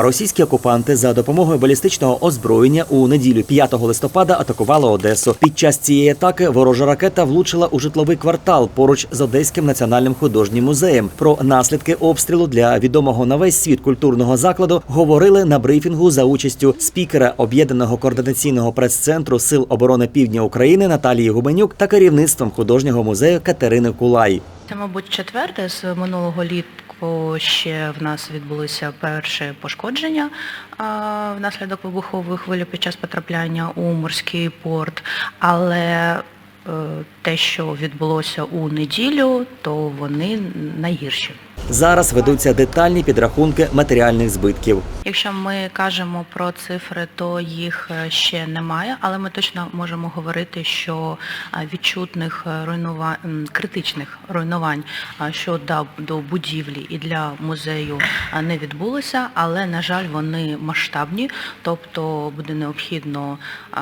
Російські окупанти за допомогою балістичного озброєння у неділю 5 листопада атакували Одесу. Під час цієї атаки ворожа ракета влучила у житловий квартал поруч з Одеським національним художнім музеєм. Про наслідки обстрілу для відомого на весь світ культурного закладу говорили на брифінгу за участю спікера об'єднаного координаційного прес-центру Сил оборони Півдня України Наталії Гуменюк та керівництвом художнього музею Катерини Кулай. Це, мабуть, четверте з минулого літку ще в нас відбулися перші пошкодження внаслідок вибухової хвилі під час потрапляння у морський порт. Але е, те, що відбулося у неділю, то вони найгірші. Зараз ведуться детальні підрахунки матеріальних збитків. Якщо ми кажемо про цифри, то їх е, ще немає, але ми точно можемо говорити, що е, відчутних руйнувань, критичних руйнувань е, щодо до будівлі і для музею е, не відбулося, але на жаль, вони масштабні, тобто буде необхідно е,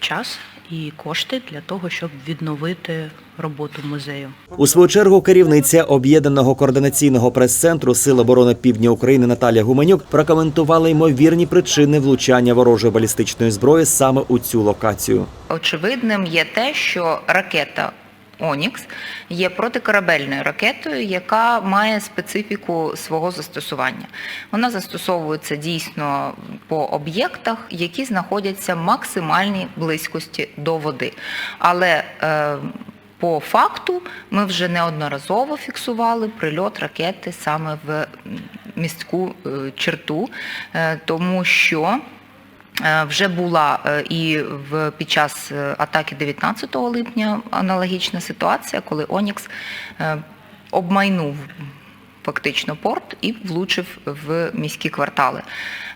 час і кошти для того, щоб відновити роботу музею. У свою чергу керівниця об'єднаного координаційного прес-центру Сил оборони Півдня України Наталія Гуменюк прокоментувала ймовірні причини влучання ворожої балістичної зброї саме у цю локацію. Очевидним є те, що ракета Онікс є протикорабельною ракетою, яка має специфіку свого застосування. Вона застосовується дійсно по об'єктах, які знаходяться в максимальній близькості до води. Але е, по факту ми вже неодноразово фіксували прильот ракети саме в містку е, черту, е, тому що Е, Вже була і під час атаки 19 липня аналогічна ситуація, коли Онікс обмайнув фактично порт і влучив в міські квартали.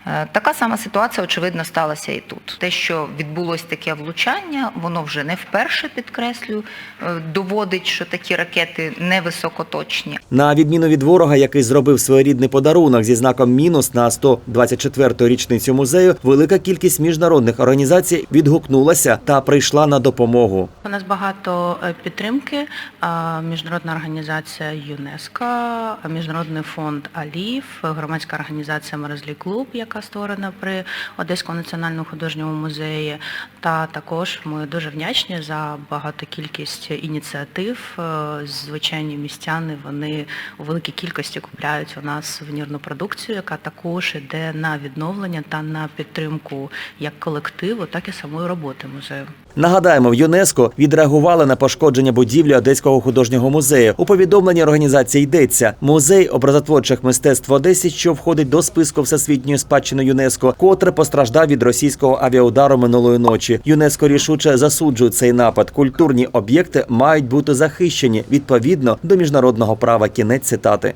Е, Така сама ситуація, очевидно, сталася і тут. Те, що відбулось таке влучання, воно вже не вперше підкреслюю, е, доводить, що такі ракети невисокоточні. На відміну від ворога, який зробив своєрідний подарунок зі знаком мінус на 124-ту річницю музею, велика кількість міжнародних організацій відгукнулася та прийшла на допомогу. У нас багато е, підтримки. Міжнародна організація ЮНЕСКО, Міжнародний фонд Алів, громадська організація Мерезлі Клуб, яка створена при Одеському національному художньому музеї. Та також ми дуже вдячні за багату кількість ініціатив. Е, Звичайні містяни вони у великій кількості купляють у нас сувенірну продукцію, яка також іде на відновлення та на підтримку як колективу, так і самої роботи музею. Нагадаємо, в ЮНЕСКО відреагували на пошкодження будівлі Одеського художнього музею. У повідомленні організації йдеться музей образотворчих мистецтв в Одесі, що входить до списку всесвітньої спадщини ЮНЕСКО, котре постраждав від російського авіаудару минулої ночі. ЮНЕСКО рішуче засуджує цей напад. Культурні об'єкти мають бути захищені відповідно до міжнародного права. Кінець цитати.